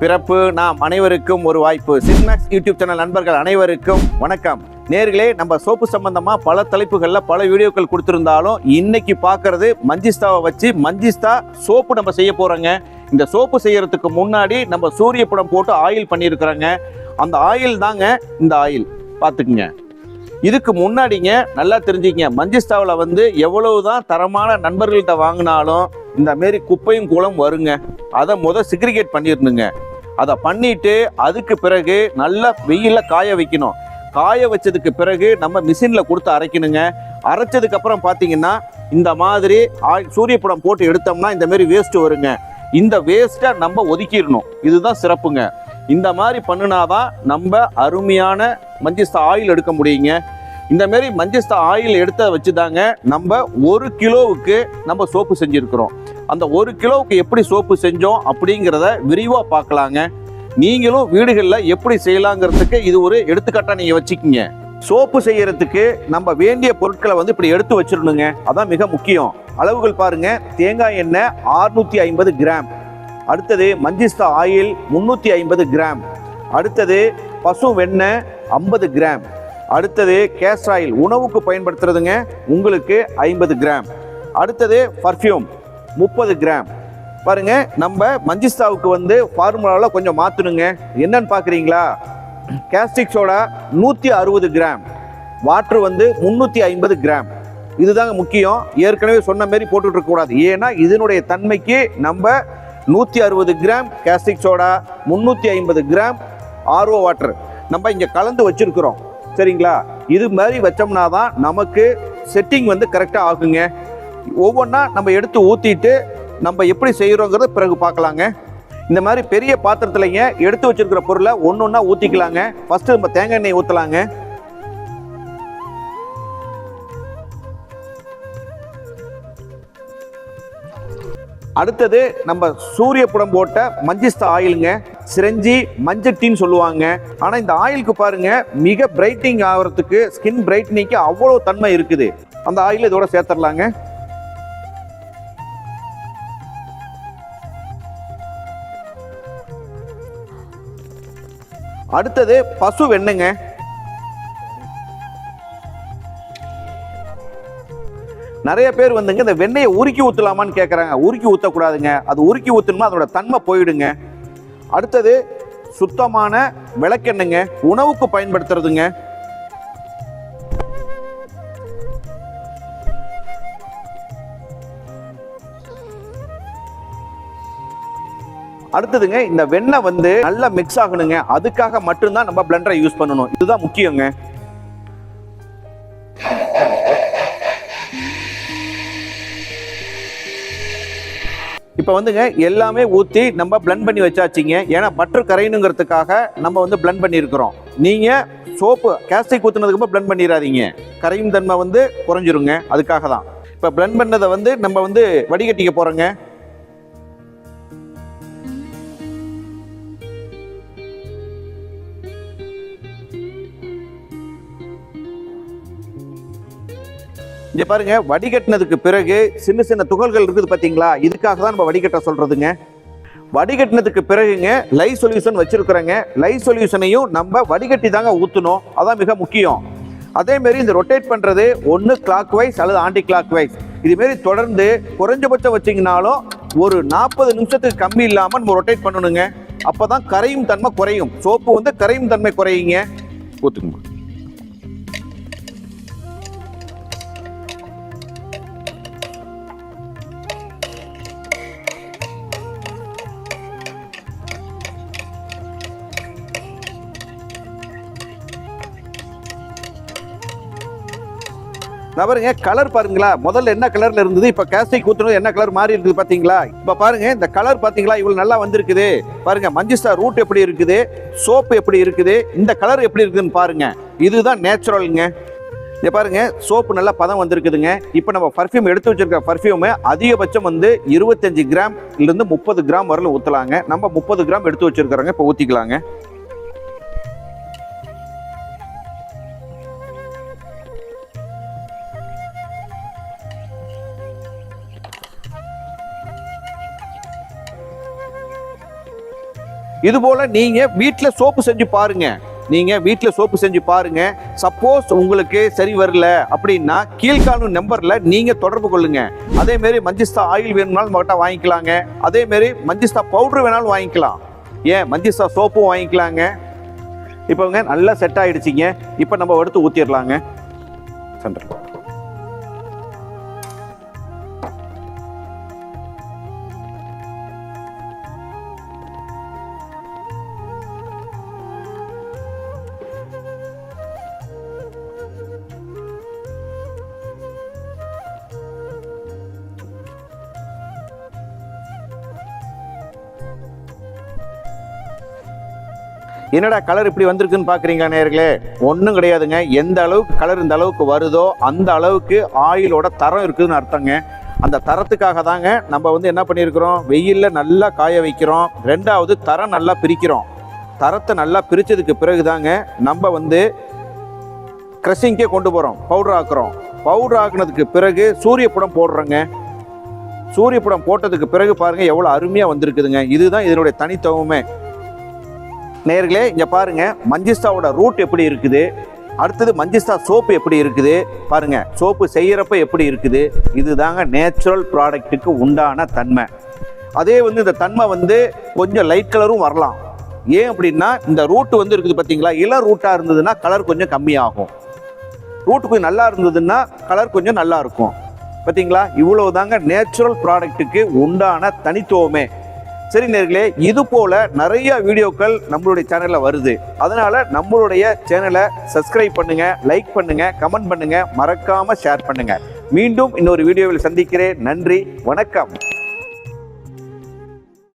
பிறப்பு நாம் அனைவருக்கும் ஒரு வாய்ப்பு. சின்மேக்ஸ் யூடியூப் சேனல் நண்பர்கள் அனைவருக்கும் வணக்கம். நேர்களே நம்ம சோப்பு சம்பந்தமா பல தலைப்புகளில் பல வீடியோக்கள் கொடுத்திருந்தாலும் இன்னைக்கு பார்க்கறது மஞ்சிஸ்தாவை வச்சு மஞ்சிஸ்தா சோப்பு நம்ம செய்ய போறோங்க. இந்த சோப்பு செய்யறதுக்கு முன்னாடி நம்ம சூரிய படம் போட்டு ஆயில் பண்ணியிருக்கிறோங்க. அந்த ஆயில் தாங்க இந்த ஆயில். பார்த்துக்குங்க. இதுக்கு முன்னாடிங்க நல்லா தெரிஞ்சுக்கங்க. மஞ்சிஸ்தாவில் வந்து எவ்வளவுதான் தரமான நண்பர்கள்ட்ட வாங்கினாலும் இந்த மாரி குப்பையும் குளம் வருங்க. அதை முத சிக்ரிகேட் பண்ணியிருந்துங்க. அதை பண்ணிட்டு அதுக்கு பிறகு நல்லா வெயில காய வைக்கணும். காய வச்சதுக்கு பிறகு நம்ம மிஷினில் கொடுத்து அரைக்கணுங்க. அரைச்சதுக்கு அப்புறம் பார்த்தீங்கன்னா இந்த மாதிரி ஆய்- சூரியப்படம் போட்டு எடுத்தோம்னா இந்த மாதிரி வேஸ்ட் வருங்க. இந்த வேஸ்ட்டை நம்ம ஒதுக்கிடணும். இதுதான் சிறப்புங்க. இந்த மாதிரி பண்ணினாதான் நம்ம அருமையான மஞ்சிஸ்தா ஆயில் எடுக்க முடியுங்க. இந்த மாதிரி மஞ்சிஸ்தா ஆயில் எடுத்த வச்சு தாங்க நம்ம ஒரு கிலோவுக்கு நம்ம சோப்பு செஞ்சுருக்கிறோம். அந்த ஒரு கிலோவுக்கு எப்படி சோப்பு செஞ்சோம் அப்படிங்கிறத விரிவாக பார்க்கலாங்க. நீங்களும் வீடுகளில் எப்படி செய்யலாங்கிறதுக்கு இது ஒரு எடுத்துக்காட்டாக நீங்கள் வச்சுக்கிங்க. சோப்பு செய்யறதுக்கு நம்ம வேண்டிய பொருட்களை வந்து இப்படி எடுத்து வச்சிடணுங்க. அதான் மிக முக்கியம். அளவுகள் பாருங்க. தேங்காய் எண்ணெய் 650 ஐம்பது கிராம். அடுத்தது மஞ்சிஸ்தா ஆயில் முந்நூற்றி ஐம்பது கிராம். அடுத்தது பசு வெண்ணெய் ஐம்பது கிராம். அடுத்தது கேஸ்ட் ஆயில் உணவுக்கு பயன்படுத்துறதுங்க உங்களுக்கு ஐம்பது கிராம். அடுத்தது பர்ஃப்யூம். முப்பது கிராம். பாருங்க நம்ம மஞ்சிஸ்தாவுக்கு வந்து ஃபார்முலாவில் கொஞ்சம் மாற்றணுங்க என்னன்னு பார்க்குறீங்களா கேஸ்டிக் சோடா நூற்றி அறுபது கிராம். வாட்ரு வந்து முந்நூற்றி ஐம்பது கிராம். இதுதாங்க முக்கியம். ஏற்கனவே சொன்ன மாதிரி போட்டுட்ருக்கக்கூடாது ஏன்னா இதனுடைய தன்மைக்கு நம்ம நூற்றி அறுபது கிராம் கேஸ்டிக் சோடா முந்நூற்றி ஐம்பது கிராம் ஆர்ஓ வாட்டர் நம்ம இங்கே கலந்து வச்சுருக்குறோம். சரிங்களா? இது மாதிரி வச்சோம்னா தான் நமக்கு செட்டிங் வந்து கரெக்டாக ஆகுங்க. ஒவ்வொன்றா நம்ம எடுத்து ஊற்றிட்டு நம்ம எப்படி செய்கிறோங்கிறத பிறகு பார்க்கலாங்க. இந்த மாதிரி பெரிய பாத்திரத்துலைங்க எடுத்து வச்சிருக்கிற பொருளை ஒன்று ஒன்றா ஊற்றிக்கலாங்க ஃபஸ்ட்டு நம்ம தேங்காய் எண்ணெய் ஊற்றலாங்க அடுத்தது நம்ம சூரிய புடம் போட்ட மஞ்சிஸ்த ஆயிலுங்க. சிரஞ்சி மஞ்சட்டின்னு சொல்லுவாங்க. ஆனால் இந்த ஆயிலுக்கு பாருங்க மிக பிரைட்டிங் ஆகிறதுக்கு ஸ்கின் பிரைட்னிங்க்கு அவ்வளோ தன்மை இருக்குது. அந்த ஆயில் இதோட சேர்த்துடலாங்க. அடுத்தது பசு வெண்ணுங்க. நிறைய பேர் வந்துங்க இந்த வெண்ணெயை உருக்கி ஊற்றலாமான்னு கேட்குறாங்க உருக்கி ஊற்றக்கூடாதுங்க அது உருக்கி ஊற்றணும்னா அதோட தன்மை போயிடுங்க. அடுத்தது சுத்தமான விளக்கெண்ணுங்க. உணவுக்கு பயன்படுத்துறதுங்க. அடுத்ததுங்க இந்த வெண்ணெய் வந்து நல்லா மிக்ஸ் ஆகணுங்க. அதுக்காக மட்டும்தான் நம்ம பிளண்டரை யூஸ் பண்ணணும். இதுதான் முக்கியங்க. இப்போ வந்துங்க எல்லாமே ஊற்றி நம்ம பிளண்ட் பண்ணி வச்சாச்சிங்க. ஏன்னா பட்டர் கரையணுங்கிறதுக்காக நம்ம வந்து பிளண்ட் பண்ணியிருக்கிறோம். நீங்கள் சோப்பு கேஸ்டிக் ஊற்றுனதுக்கு அப்புறம் பண்ணிடாதீங்க கரையும் தன்மை வந்து குறைஞ்சிருங்க. அதுக்காக தான் இப்போ பிளண்ட் பண்ணதை வந்து நம்ம வந்து வடிகட்டிக்க போகிறோங்க இங்க பாருங்க வடிகட்டினதுக்கு பிறகு சின்ன சின்ன துகள்கள் இருக்குது பாத்தீங்களா? இதுக்காக தான் நம்ம வடிகட்ட சொல்றதுங்க. வடிகட்டினதுக்கு பிறகுங்க லை சொல்யூஷன் வச்சிருக்கிறோங்க. லை சொல்யூஷனையும் நம்ம வடிகட்டி தாங்க ஊற்றணும் அதான் மிக முக்கியம். அதே மாதிரி இந்த ரொட்டேட் பண்றது ஒன்று கிளாக் வைஸ் அல்லது ஆண்டி கிளாக் வைஸ் இதுமாரி தொடர்ந்து குறைஞ்சபட்சம் வச்சிங்கனாலும் ஒரு நாற்பது நிமிஷத்துக்கு கம்மி இல்லாமல் நம்ம ரொட்டேட் பண்ணணுங்க. அப்பதான் கரையும் தன்மை குறையும். சோப்பு வந்து கரையும் தன்மை குறையுங்க. ஊற்றுங்க நான் பாருங்க கலர் பாருங்களா? முதல்ல என்ன கலர்ல இருந்தது? இப்ப கேஸ்டிக் ஊத்துனது என்ன கலர் மாறி இருக்குது பாத்தீங்களா? இப்ப பாருங்க இந்த கலர் பாத்தீங்களா? இவ்வளவு நல்லா வந்திருக்குது. பாருங்க மஞ்சிஸ்டா ரூட் எப்படி இருக்குது? சோப்பு எப்படி இருக்குது? இந்த கலர் எப்படி இருக்குதுன்னு பாருங்க. இதுதான் நேச்சுரலுங்க இதை பாருங்க சோப்பு நல்லா பதம் வந்திருக்குதுங்க. இப்போ நம்ம பர்ஃப்யூம் எடுத்து வச்சிருக்க பர்ஃப்யூமை அதிகபட்சம் வந்து இருபத்தஞ்சு கிராம்லேருந்து முப்பது கிராம் வரல ஊற்றலாங்க நம்ம முப்பது கிராம் எடுத்து வச்சிருக்கிறோங்க இப்போ ஊற்றிக்கலாங்க இதுபோல் நீங்கள் வீட்டில் சோப்பு செஞ்சு பாருங்கள் நீங்கள் வீட்டில் சோப்பு செஞ்சு பாருங்கள் சப்போஸ் உங்களுக்கு சரி வரல அப்படின்னா கீழ்காணும் நம்பரில் நீங்கள் தொடர்பு கொள்ளுங்கள் அதேமாரி மஞ்சிஸ்தா ஆயில் வேணும்னாலும் நம்மகிட்ட வாங்கிக்கலாங்க. அதேமாரி மஞ்சிஸ்தா பவுட்ரு வேணாலும் வாங்கிக்கலாம். ஏன்? மஞ்சிஸ்தா சோப்பும் வாங்கிக்கலாங்க. இப்போங்க நல்லா செட் ஆகிடுச்சிங்க இப்போ நம்ம எடுத்து ஊற்றிடலாங்க சென்ட்ரல் என்னடா கலர் இப்படி வந்திருக்குன்னு பார்க்குறீங்க நேர்களே ஒன்றும் கிடையாதுங்க. எந்த அளவுக்கு கலர் இந்த அளவுக்கு வருதோ அந்த அளவுக்கு ஆயிலோட தரம் இருக்குதுன்னு அர்த்தங்க. அந்த தரத்துக்காக தாங்க நம்ம வந்து என்ன பண்ணியிருக்கிறோம்? வெயிலில் நல்லா காய வைக்கிறோம். ரெண்டாவது தரம் நல்லா பிரிக்கிறோம். தரத்தை நல்லா பிரித்ததுக்கு பிறகு தாங்க நம்ம வந்து க்ரஷிங்கே கொண்டு போகிறோம் பவுடர் ஆக்குறோம். பவுடர் ஆக்குனதுக்கு பிறகு சூரியப்படம் போடுறோங்க. சூரியப்படம் போட்டதுக்கு பிறகு பாருங்கள் எவ்வளோ அருமையாக வந்திருக்குதுங்க. இதுதான் இதனுடைய தனித்துவமே. நேர்களே இங்கே பாருங்க மஞ்சிஸ்தாவோட ரூட் எப்படி இருக்குது? அடுத்தது மஞ்சிஸ்தா சோப்பு எப்படி இருக்குது? பாருங்க சோப்பு செய்கிறப்ப எப்படி இருக்குது? இதுதாங்க நேச்சுரல் ப்ராடக்ட்டுக்கு உண்டான தன்மை. அதே வந்து இந்த தன்மை வந்து கொஞ்சம் லைட் கலரும் வரலாம். ஏன் அப்படின்னா இந்த ரூட் வந்து இருக்குது பார்த்தீங்களா இள ரூட்டாக இருந்ததுன்னா கலர் கொஞ்சம் கம்மியாகும். ரூட் கொஞ்சம் நல்லா இருந்ததுன்னா கலர் கொஞ்சம் நல்லா இருக்கும். பார்த்தீங்களா இவ்வளோ தாங்க நேச்சுரல் ப்ராடக்ட்டுக்கு உண்டான தனித்துவமே. சரி நேர்களே இது போல நிறைய வீடியோக்கள் நம்மளுடைய சேனல்ல வருது. அதனால நம்மளுடைய சேனலை சப்ஸ்கிரைப் பண்ணுங்க லைக் பண்ணுங்க கமெண்ட் பண்ணுங்க மறக்காம ஷேர் பண்ணுங்க. மீண்டும் இன்னொரு வீடியோவில் சந்திக்கிறேன். நன்றி வணக்கம்.